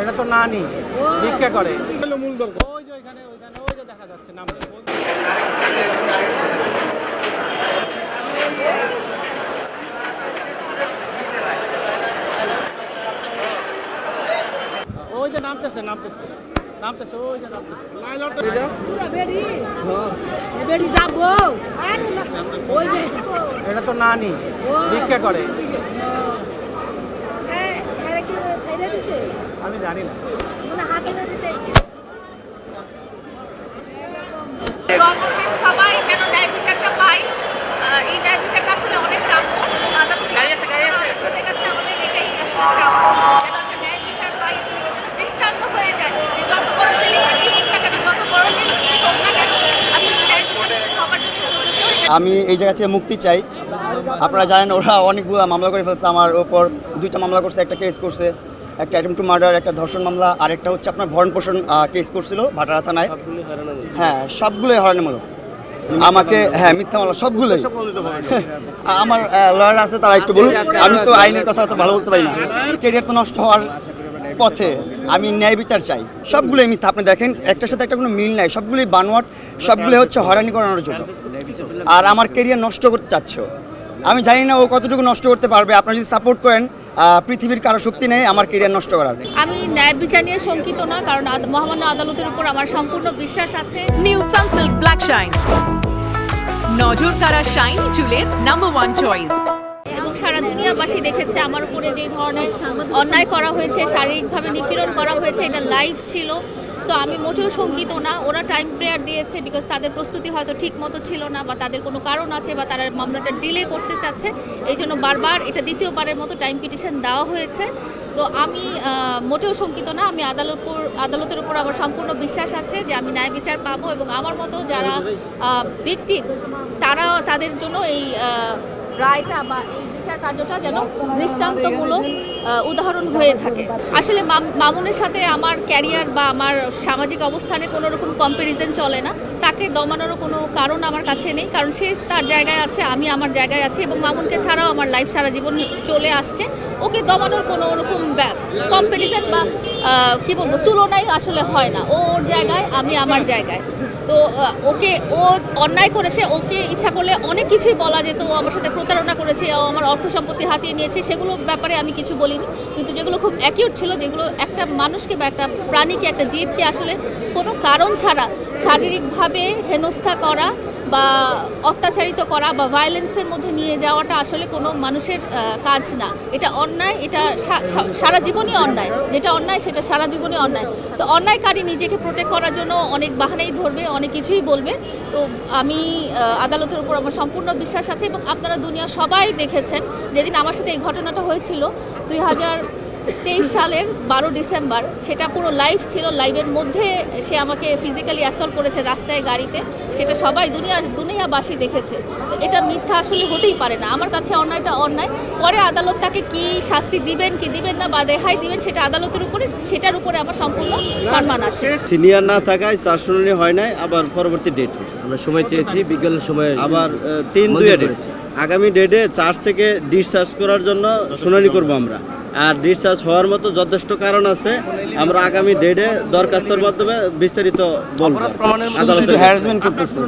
এটা তো নানি। ভিক্ষা করে। ওই যে ওইখানে ওইখানে ওই যে দেখা যাচ্ছে নাম ওই যে নামতেছে নামতেছে। এটা তো নানি ও। ভিক্ষা করে হ্যাঁ? আমি জানি না মানে সবাই কেন ন্যায় বিচারটা পায় আহ, এই ন্যায় বিচারটা আসলে অনেক কাম্য এবং আদালতের কাছে আমাদের এটাই আসলে চাওয়া যেন একটা ন্যায় বিচার পাই এবং এটা যেন দৃষ্টান্ত হয়ে যায় যে যত বড় সেলিব্রিটি হোক না কেন যত বড় যে হোক না কেন আসলে ন্যায় বিচারটা সবার জন্য প্রযোজ্য এটা আমি এই জায়গা থেকে মুক্তি চাই। আপনারা জানেন ওরা অনেকগুলো মামলা করে ফেলছে আমার ওপর দুইটা মামলা করছে একটা কেস করছে। একটা অ্যাটেম্প টু মার্ডার একটা ধর্ষণ মামলা আর একটা হচ্ছে আপনার ভরণ পোষণ কেস করছিল ভাটারা থানায়। হ্যাঁ সবগুলোই হয়রানিমূলক আমাকে হ্যাঁ মিথ্যা মামলা সবগুলোই। আমার লয়ার আছে তারা একটু বলুন। আমি তো আইনের কথা তো ভালো বলতে পারি না। কেরিয়ার তো নষ্ট হওয়ার পথে আমি ন্যায় বিচার চাই। সবগুলোই মিথ্যা। আপনি দেখেন একটার সাথে একটা কোনো মিল নাই। সবগুলোই বানোয়াট সবগুলো হচ্ছে হয়রানি করানোর জন্য। আর আমার কেরিয়ার নষ্ট করতে চাচ্ছ। আমি জানি না ও কতটুকু নষ্ট করতে পারবে। আপনারা যদি সাপোর্ট করেন পৃথিবীর কারও শক্তি নেই আমার কেরিয়ার নষ্ট করার। আমি ন্যায় বিচার নিয়ে শঙ্কিত না কারণ মহামান্য আদালতের উপর আমার সম্পূর্ণ বিশ্বাস আছে। নিউ সানসিল্ক ব্ল্যাক শাইন নজর কারা শাইনি চুলের নাম্বার ওয়ান চয়েস এবং সারা দুনিয়াবাসী দেখেছে আমার উপরে যে ধরনের অন্যায় করা হয়েছে, শারীরিকভাবে নিপীড়ন করা হয়েছে, এটা লাইভ ছিল। সো আমি মোটেও শঙ্কিত না। ওরা টাইম প্রেয়ার দিয়েছে বিকজ তাদের প্রস্তুতি হয়তো ঠিক মতো ছিল না বা তাদের কোনো কারণ আছে বা তারা মামলাটা ডিলে করতে চাচ্ছে। এই জন্য বারবার এটা দ্বিতীয়বারের মতো টাইম পিটিশন দেওয়া হয়েছে। তো আমি মোটেও শঙ্কিত না। আমি আদালত আদালতের উপর আমার সম্পূর্ণ বিশ্বাস আছে যে আমি ন্যায় বিচার পাবো এবং আমার মতো যারা ভিকটিম তারা, তাদের জন্য এই রায়টা বা এই বিচার কার্যটা যেন দৃষ্টান্তমূলক উদাহরণ হয়ে থাকে। আসলে মামুনের সাথে আমার ক্যারিয়ার বা আমার সামাজিক অবস্থানে কোনো রকম কম্প্যারিজন চলে না। তাকে দমানোরও কোনো কারণ আমার কাছে নেই, কারণ সে তার জায়গায় আছে, আমি আমার জায়গায় আছি এবং মামুনকে ছাড়াও আমার লাইফ সারা জীবন চলে আসছে। ওকে দমানোর কোনো রকম কম্প্যারিজন বা কি বলব, তুলনাই আসলে হয় না। ওর জায়গায়, আমি আমার জায়গায়। তো ওকে ও অন্যায় করেছে, ওকে ইচ্ছা করলে অনেক কিছুই বলা যেত, ও আমার সাথে প্রতারণা করেছে, ও আমার অর্থ সম্পত্তি হাতিয়ে নিয়েছে, সেগুলো ব্যাপারে আমি কিছু বলিনি। কিন্তু যেগুলো খুব অ্যাকিউট ছিল, যেগুলো একটা মানুষকে বা একটা প্রাণীকে, একটা জীবকে আসলে কোনো কারণ ছাড়া শারীরিকভাবে হেনস্থা করা বা অত্যাচারিত করা বা ভায়োলেন্সের মধ্যে নিয়ে যাওয়াটা আসলে কোনো মানুষের কাজ না। এটা অন্যায়, এটা সারা জীবনই অন্যায়। যেটা অন্যায়, সেটা সারা জীবনই অন্যায়। তো অন্যায়কারী নিজেকে প্রোটেক্ট করার জন্য অনেক বাহানাই ধরবে, অনেক কিছুই বলবে। তো আমি আদালতের উপর আমার সম্পূর্ণ বিশ্বাস আছে এবং আপনারা দুনিয়া সবাই দেখেছেন, যেদিন আমার সাথে এই ঘটনাটা হয়েছিল, দুই হাজার তেইশ সালের বারো ডিসেম্বর সেটা পুরো লাইভ ছিল লাইভের মধ্যে সে আমাকে ফিজিক্যালি অ্যাসল্ট করেছে রাস্তায় গাড়িতে। সেটা সবাই দুনিয়া দুনিয়াবাসী দেখেছে। তো এটা মিথ্যা আসলে হতেই পারে না। আমার কাছে অন্যায়টা অন্যায়। পরে আদালত তাকে কি শাস্তি দিবেন কি দিবেন না বা রেহাই দিবেন সেটা আদালতের উপরে সেটার উপরে আমার সম্পূর্ণ সম্মান আছে। সিনিয়র না থাকায় চার শুনানি হয় নাই আবার পরবর্তী ডেট আমরা সময় চেয়েছি বিকেলের সময় আবার তিন দুই ডেট। আগামী ডেটে চার্জ থেকে ডিসচার্জ করার জন্য শুনানি করব আমরা। আর ডিসচার্জ হওয়ার মতো যথেষ্ট কারণ আছে। আমরা আগামী ডেটে দরখাস্তর মাধ্যমে বিস্তারিত বলব কাছে। হ্যারাসমেন্ট করতেছে।